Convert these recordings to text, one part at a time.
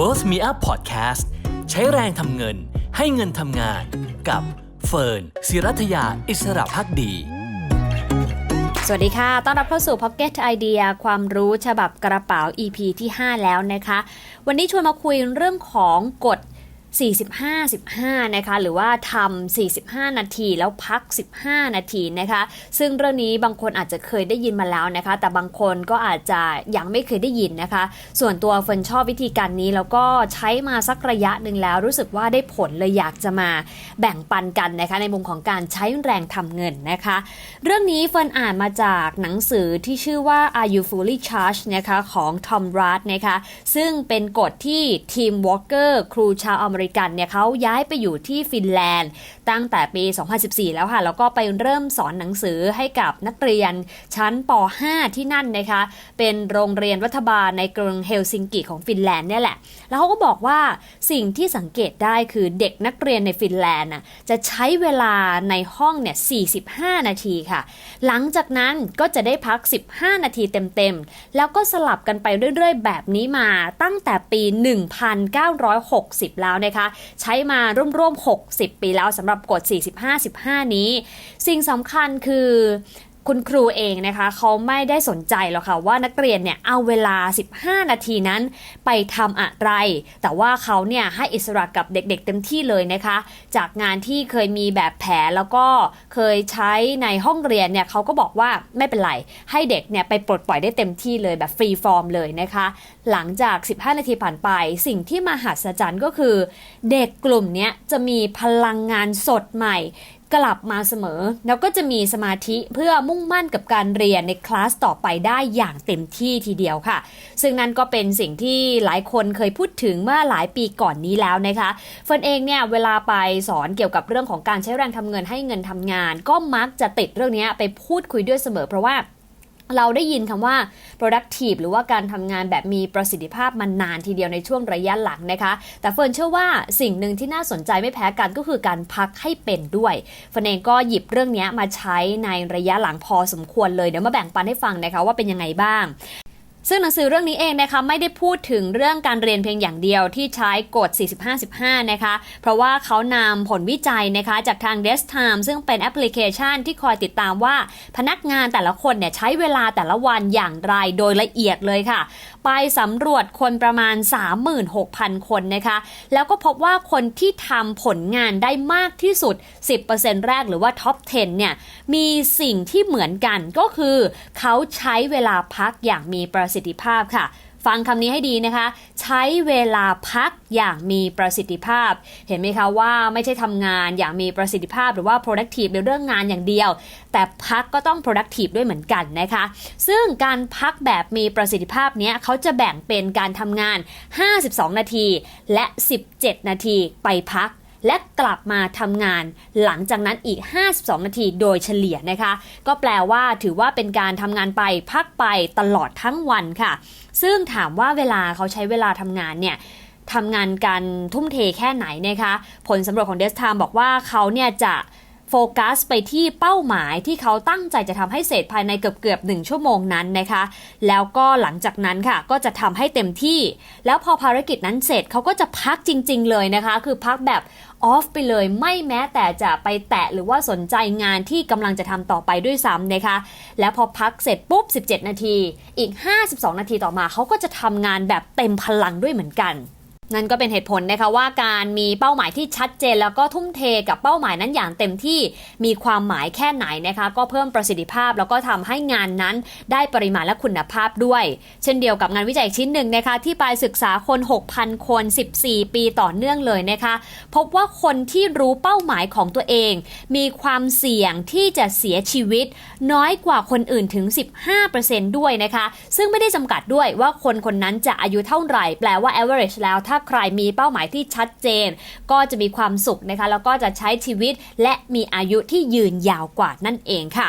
World Me Up Podcast ใช้แรงทำเงินให้เงินทำงานกับเฟิร์นศิรัทยาอิสระพักดี สวัสดีค่ะ ต้อนรับเข้าสู่ Pocket Idea ความรู้ฉบับกระเป๋า EP ที่ 5 แล้วนะคะ วันนี้ชวนมาคุยเรื่องของกฎ 45 15 นะคะ หรือว่าทำ45 นาทีแล้วพัก 15 นาทีนะคะ ซึ่งเรื่องนี้บางคนอาจจะเคยได้ยินมาแล้วนะคะ แต่บางคนก็อาจจะยังไม่เคยได้ยินนะคะ ส่วนตัวเฟินชอบวิธีการนี้แล้วก็ใช้มาสักระยะหนึ่งแล้ว รู้สึกว่าได้ผลเลยอยากจะมาแบ่งปันกันนะคะ ในมุมของการใช้แรงทำเงินนะคะ เรื่องนี้เฟินอ่านมาจากหนังสือที่ชื่อว่า Are You Fully Charged นะคะของ Tom Rath นะคะ ซึ่งเป็นกฎที่ทีมวอลเกอร์ครูชาวอเมริกันเนี่ยเขาย้ายไปอยู่ที่ฟินแลนด์ ตั้งแต่ปี 2014 แล้วค่ะ แล้วก็ไปเริ่มสอนหนังสือให้กับนักเรียนชั้นป .5 ที่นั่นนะคะ เป็นโรงเรียนรัฐบาลในกรุงเฮลซิงกิของฟินแลนด์เนี่ยแหละ แล้วเขาก็บอกว่าสิ่งที่สังเกตได้คือเด็กนักเรียนในฟินแลนด์น่ะจะใช้เวลาในห้องเนี่ย 45 นาทีค่ะ หลังจากนั้นก็จะได้พัก 15 นาทีเต็มๆ แล้วก็สลับกันไปเรื่อยๆ แบบนี้มาตั้งแต่ปี 1960 แล้วนะคะใช้มาร่วมๆ 60 ปีแล้วสำหรับกฎ 45-15 นี้ สิ่งสำคัญคือ คุณครูเองนะคะเขาไม่ได้สนใจหรอกค่ะว่านักเรียนเนี่ยเอาเวลา 15 นาทีนั้น ไปทำอะไร แต่ว่าเขาเนี่ยให้อิสระกับเด็กๆเต็มที่เลยนะคะ จากงานที่เคยมีแบบแผนแล้วก็เคยใช้ในห้องเรียนเนี่ยเขาก็บอกว่าไม่เป็นไร ให้เด็กเนี่ยไปปลดปล่อยได้เต็มที่เลยแบบฟรีฟอร์มเลยนะคะ หลังจาก 15 นาทีผ่านไป สิ่งที่มหัศจรรย์ก็คือ เด็กกลุ่มนี้จะมีพลังงานสดใหม่ กลับมาเสมอ แล้วก็จะมีสมาธิเพื่อมุ่งมั่นกับการเรียนในคลาสต่อไปได้อย่างเต็มที่ทีเดียวค่ะ ซึ่งนั่นก็เป็นสิ่งที่หลายคนเคยพูดถึงเมื่อหลายปีก่อนนี้แล้วนะคะเฟิร์นเองเนี่ยเวลาไปสอนเกี่ยวกับเรื่องของการใช้แรงทำเงินให้เงินทำงาน ก็มักจะติดเรื่องนี้ไปพูดคุยด้วยเสมอเพราะว่า เราได้ยินคำว่า productive หรือว่าการทำงานแบบมีประสิทธิภาพมานานทีเดียวในช่วงระยะหลังนะคะ แต่เฟิร์นเชื่อว่าสิ่งหนึ่งที่น่าสนใจไม่แพ้กันก็คือการพักให้เป็นด้วยเฟิร์นเองก็หยิบเรื่องนี้มาใช้ในระยะหลังพอสมควรเลย เดี๋ยวมาแบ่งปันให้ฟังนะคะว่าเป็นยังไงบ้าง ซึ่งหนังสือเรื่องนี้เองนะคะไม่ได้พูดถึงเรื่องการเรียนเพียงอย่างเดียวที่ใช้กฎ 45-15 นะคะ เพราะว่าเขานำผลวิจัยนะคะจากทาง d e s k Time ซึ่งเป็นแอปพลิเคชันที่คอยติดตามว่า พนักงานแต่ละคนเนี่ยใช้เวลาแต่ละวันอย่างไรโดยละเอียดเลยค่ะ ไปสำรวจคนประมาณ 36,000 คนนะคะ แล้วก็พบว่าคนที่ทำผลงานได้มากที่สุด 10%แรกหรือว่าท็อป 10 เนี่ยมีสิ่งที่เหมือนกันก็คือ เขาใช้เวลาพักอย่างมีประสิทธิิทธิภาพค่ะ ฟังคำนี้ให้ดีนะคะ ใช้เวลาพักอย่างมีประสิทธิภาพ เห็นไหมคะว่าไม่ใช่ทำงานอย่างมีประสิทธิภาพหรือว่า productive ในเรื่องงานอย่างเดียว แต่พักก็ต้อง productive ด้วยเหมือนกันนะคะ ซึ่งการพักแบบมีประสิทธิภาพนี้เขาจะแบ่งเป็นการทำงาน 52 นาที และ 17 นาทีไปพัก และกลับมาทำงานหลังจากนั้นอีก 52 นาทีโดยเฉลี่ยนะคะ ก็แปลว่าถือว่าเป็นการทำงานไปพักไปตลอดทั้งวันค่ะ ซึ่งถามว่าเวลาเขาใช้เวลาทำงานเนี่ยทำงานกันทุ่มเทแค่ไหนนะคะ ผลสำรวจของเดสทามบอกว่าเขาเนี่ยจะ โฟกัสไปที่เป้าหมายที่เขาตั้งใจจะทำให้เสร็จภายในเกือบเกือบหนึ่งชั่วโมงนั้นนะคะ แล้วก็หลังจากนั้นค่ะก็จะทำให้เต็มที่ แล้วพอภารกิจนั้นเสร็จเขาก็จะพักจริง ๆ เลยนะคะ คือพักแบบออฟไปเลยไม่แม้แต่จะไปแตะหรือว่าสนใจงานที่กำลังจะทำต่อไปด้วยซ้ำนะคะ แล้วพอพักเสร็จปุ๊บ 17 นาที อีก 52 นาทีต่อมาเขาก็จะทำงานแบบเต็มพลังด้วยเหมือนกัน นั่นก็เป็นเหตุผลนะคะว่าการมีเป้าหมายที่ชัดเจน แล้วก็ทุ่มเทกับเป้าหมายนั้นอย่างเต็มที่มีความหมายแค่ไหนนะคะก็เพิ่มประสิทธิภาพ แล้วก็ทำให้งานนั้นได้ปริมาณและคุณภาพด้วย เช่นเดียวกับงานวิจัยชิ้นหนึ่งนะคะที่ไปศึกษาคน 6,000 คน 14 ปีต่อเนื่องเลยนะคะ พบว่าคนที่รู้เป้าหมายของตัวเอง มีความเสี่ยงที่จะเสียชีวิต น้อยกว่าคนอื่นถึง 15%ด้วยนะคะ ซึ่งไม่ได้จำกัดด้วยว่าคนคนนั้นจะอายุเท่าไหร่ แปลว่า average แล้วถ้าใครมีเป้าหมายที่ชัดเจน ก็จะมีความสุขนะคะแล้วก็จะใช้ชีวิตและมีอายุที่ยืนยาวกว่านั่นเองค่ะ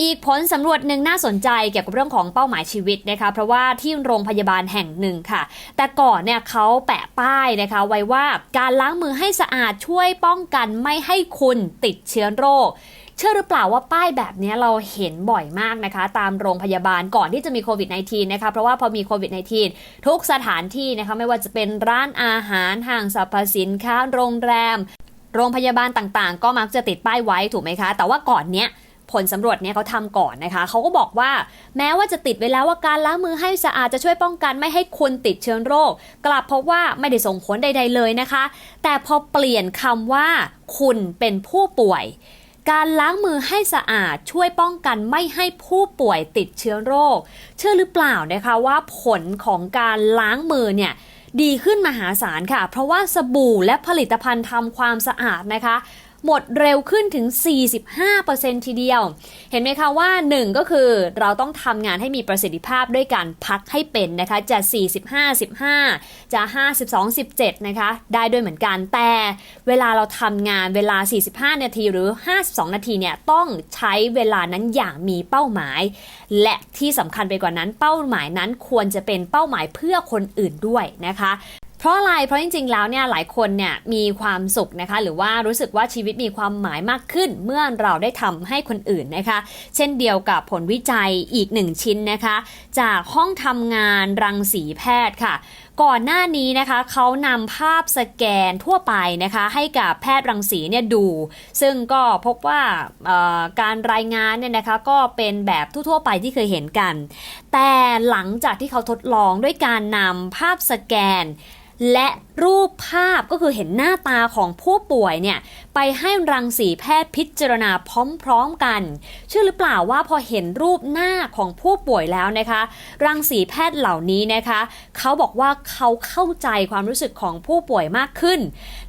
อีกผลสำรวจหนึ่งน่าสนใจเกี่ยวกับเรื่องของเป้าหมายชีวิตนะคะ เพราะว่าที่โรงพยาบาลแห่งหนึ่งค่ะ แต่ก่อนเนี่ยเขาแปะป้ายนะคะ ไว้ว่าการล้างมือให้สะอาดช่วยป้องกันไม่ให้คุณติดเชื้อโรค เชื่อหรือเปล่าว่าป้ายแบบนี้เราเห็นบ่อยมากนะคะ ตามโรงพยาบาลก่อนที่จะมีโควิด -19 นะคะเพราะว่าพอมีโควิด -19 ทุกสถานที่นะคะไม่ว่าจะเป็นร้านอาหารห้างสรรพสินค้าโรงแรม โรงพยาบาลต่างๆ ก็มักจะติดป้ายไว้ถูกไหมคะ แต่ว่าก่อนเนี้ยผลสำรวจเนี่ยเขาทำก่อนนะคะ เขาก็บอกว่า แม้ว่าจะติดไว้แล้วว่าการล้างมือให้สะอาดจะช่วยป้องกันไม่ให้คุณติดเชื้อโรค กลับพบว่าไม่ได้ส่งผลใด ๆเลยนะคะ แต่พอเปลี่ยนคำว่า คุณเป็นผู้ป่วย การล้างมือให้สะอาดช่วยป้องกันไม่ให้ผู้ป่วยติดเชื้อโรค เชื่อหรือเปล่านะคะว่าผลของการล้างมือเนี่ยดีขึ้นมหาศาลค่ะ เพราะว่าสบู่และผลิตภัณฑ์ทำความสะอาดนะคะ หมดเร็วขึ้นถึง 45%ทีเดียว เห็นไหมคะว่า 1 ก็คือเราต้องทำงานให้มีประสิทธิภาพด้วยการพักให้เป็นนะคะจะ 45 15 จะ 52 17 นะคะ ได้ด้วยเหมือนกัน แต่เวลาเราทำงานเวลา 45 นาทีหรือ 52 นาทีเนี่ยต้องใช้เวลานั้นอย่างมีเป้าหมาย และที่สำคัญไปกว่านั้นเป้าหมายนั้นควรจะเป็นเป้าหมายเพื่อคนอื่นด้วยนะคะ เพราะอะไร เพราะจริงๆ แล้วเนี่ยหลายคนเนี่ยมีความสุขนะคะ หรือว่ารู้สึกว่าชีวิตมีความหมายมากขึ้น เมื่อเราได้ทำให้คนอื่นนะคะ เช่นเดียวกับผลวิจัยอีกหนึ่งชิ้นนะคะ จากห้องทำงานรังสีแพทย์ค่ะ ก่อนหน้านี้นะคะเขานำภาพสแกนทั่วไปนะคะ ให้กับแพทย์รังสีเนี่ยดู ซึ่งก็พบว่าการรายงานเนี่ยนะคะก็เป็นแบบทั่วๆไปที่เคยเห็นกัน แต่หลังจากที่เขาทดลองด้วยการนำภาพสแกนและรูปภาพก็คือเห็นหน้าตาของผู้ป่วยเนี่ยไปให้รังสีแพทย์พิจารณาพร้อมๆกัน เชื่อหรือเปล่าว่าพอเห็นรูปหน้าของผู้ป่วยแล้วนะคะ รังสีแพทย์เหล่านี้นะคะ เขาบอกว่าเขาเข้าใจความรู้สึกของผู้ป่วยมากขึ้น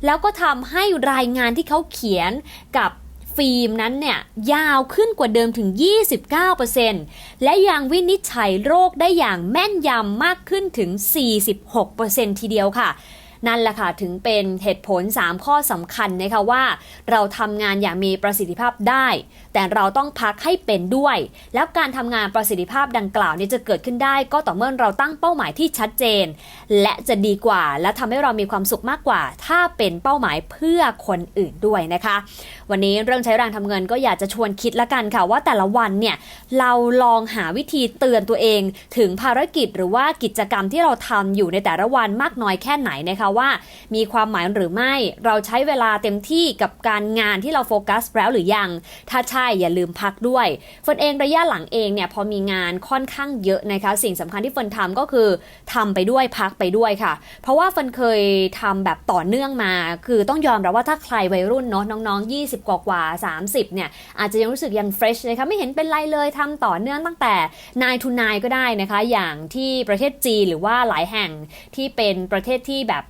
แล้วก็ทำให้รายงานที่เขาเขียนกับ ฟิล์มนั้นเนี่ยยาวขึ้นกว่าเดิมถึง 29%และยังวินิจฉัยโรคได้อย่างแม่นยำมากขึ้นถึง 46%ทีเดียวค่ะนั่นแหละค่ะถึงเป็นเหตุผล 3 ข้อสำคัญนะคะว่า เราทำงานอย่างมีประสิทธิภาพได้ แต่เราต้องพักให้เป็นด้วย แล้วการทำงานประสิทธิภาพดังกล่าวเนี่ยจะเกิดขึ้นได้ ก็ต่อเมื่อเราตั้งเป้าหมายที่ชัดเจน และจะดีกว่า และทำให้เรามีความสุขมากกว่า ถ้าเป็นเป้าหมายเพื่อคนอื่นด้วยนะคะ วันนี้เรื่องใช้แรงทำเงินก็อยากจะชวนคิดละกันค่ะว่าแต่ละวันเนี่ยเราลองหาวิธีเตือนตัวเอง ถึงภารกิจหรือว่ากิจกรรมที่เราทำอยู่ในแต่ละวันมากน้อยแค่ไหนนะคะว่า มีความหมายหรือไม่ เราใช้เวลาเต็มที่กับการงานที่เราโฟกัสแล้วหรือยัง ถ้าใช่อย่าลืมพักด้วยเฟิร์นเองระยะหลังเองเนี่ยพอมีงานค่อนข้างเยอะนะคะสิ่งสำคัญที่เฟิร์นทำก็คือทำไปด้วยพักไปด้วยค่ะ เพราะว่าเฟิร์นเคยทำแบบต่อเนื่องมา คือต้องยอมรับว่าถ้าใครวัยรุ่นเนาะน้องๆ 20 กว่ากว่า30เนี่ยอาจจะยังรู้สึกยังเฟรชนะคะไม่เห็นเป็นไรเลยทำต่อเนื่องตั้งแต่นายทุนายก็ได้นะคะอย่างที่ประเทศจีนหรือว่าหลายแห่งที่เป็นประเทศที่แบบ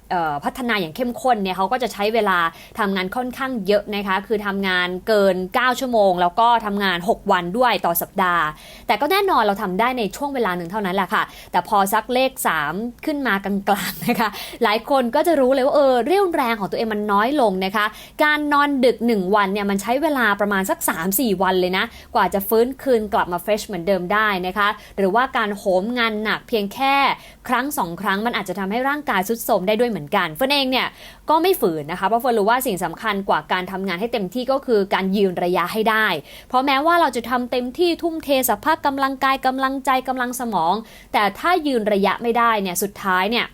พัฒนาอย่างเข้มข้นเนี่ยเขาก็จะใช้เวลาทำงานค่อนข้างเยอะนะคะคือทำงานเกิน 9 ชั่วโมงแล้วแล้วก็ทำงาน 6 วันด้วยต่อสัปดาห์ แต่ก็แน่นอนเราทำได้ในช่วงเวลาหนึ่งเท่านั้นแหละค่ะ แต่พอสักเลข 3 ขึ้นมากลางๆนะคะ หลายคนก็จะรู้เลยว่าเออเรี่ยวแรงของตัวเองมันน้อยลงนะคะ การนอนดึก 1 วันเนี่ยมันใช้เวลาประมาณสัก 3-4 วันเลยนะ กว่าจะฟื้นคืนกลับมาเฟรชเหมือนเดิมได้นะคะ หรือว่าการโหมงานหนักเพียงแค่ครั้งสองครั้งมันอาจจะทำให้ร่างกายทรุดโทรมได้ด้วยเหมือนกันเฟิร์นเองเนี่ยก็ไม่ฝืนนะคะเพราะเฟิร์นรู้ว่าสิ่งสำคัญกว่าการทำงานให้เต็มที่ก็คือการยืนระยะให้ได้เพราะแม้ว่าเราจะทำเต็มที่ทุ่มเทสภาพกำลังกายกำลังใจกำลังสมอง แต่ถ้ายืนระยะไม่ได้เนี่ยสุดท้ายเนี่ย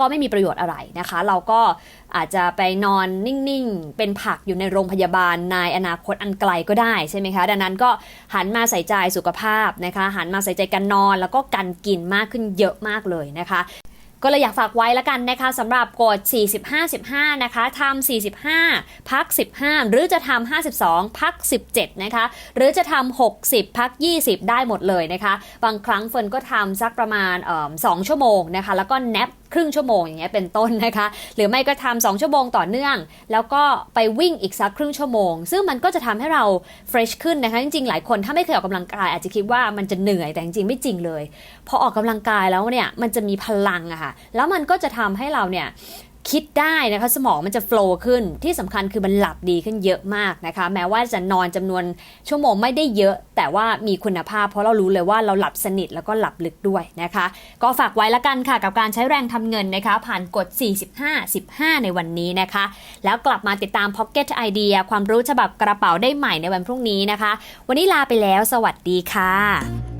ก็ไม่มีประโยชน์อะไรนะคะ เราก็อาจจะไปนอนนิ่งๆ เป็นผักอยู่ในโรงพยาบาลในอนาคตอันไกลก็ได้ใช่ไหมคะ ดังนั้นก็หันมาใส่ใจสุขภาพนะคะ หันมาใส่ใจการนอนแล้วก็การกินมากขึ้นเยอะมากเลยนะคะ ก็เลยอยากฝากไว้แล้วกันนะคะสำหรับกฎ 45-15 นะคะทำ45 พัก 15 หรือจะทำ52 พัก 17 นะคะ หรือจะทำ60 พัก 20 ได้หมดเลยนะคะ บางครั้งเฟิร์นก็ทำสักประมาณเอ่อ2ชั่วโมงนะคะ แล้วก็แนป ครึ่งชั่วโมงอย่างเงี้ยเป็นต้นนะคะ หรือไม่ก็ทำ2ชั่วโมงต่อเนื่อง แล้วก็ไปวิ่งอีกสักครึ่งชั่วโมง ซึ่งมันก็จะทำให้เราเฟรชขึ้นนะคะ จริงๆ หลายคนถ้าไม่เคยออกกำลังกายอาจจะคิดว่ามันจะเหนื่อยแต่จริงๆไม่จริงเลย พอออกกำลังกายแล้วเนี่ยมันจะมีพลังอะค่ะแล้วมันก็จะทำให้เราเนี่ย คิดได้นะคะสมองมันจะโฟล์ขึ้นที่สำคัญคือมันหลับดีขึ้นเยอะมากนะคะแม้ว่าจะนอนจำนวนชั่วโมงไม่ได้เยอะ แต่ว่ามีคุณภาพ เพราะเรารู้เลยว่าเราหลับสนิทแล้วก็หลับลึกด้วยนะคะ ก็ฝากไว้ละกันค่ะกับการใช้แรงทำเงินนะคะผ่านกฎ 45 15 ในวันนี้นะคะ แล้วกลับมาติดตาม Pocket Idea ความรู้ฉบับกระเป๋าได้ใหม่ในวันพรุ่งนี้นะคะ วันนี้ลาไปแล้ว สวัสดีค่ะ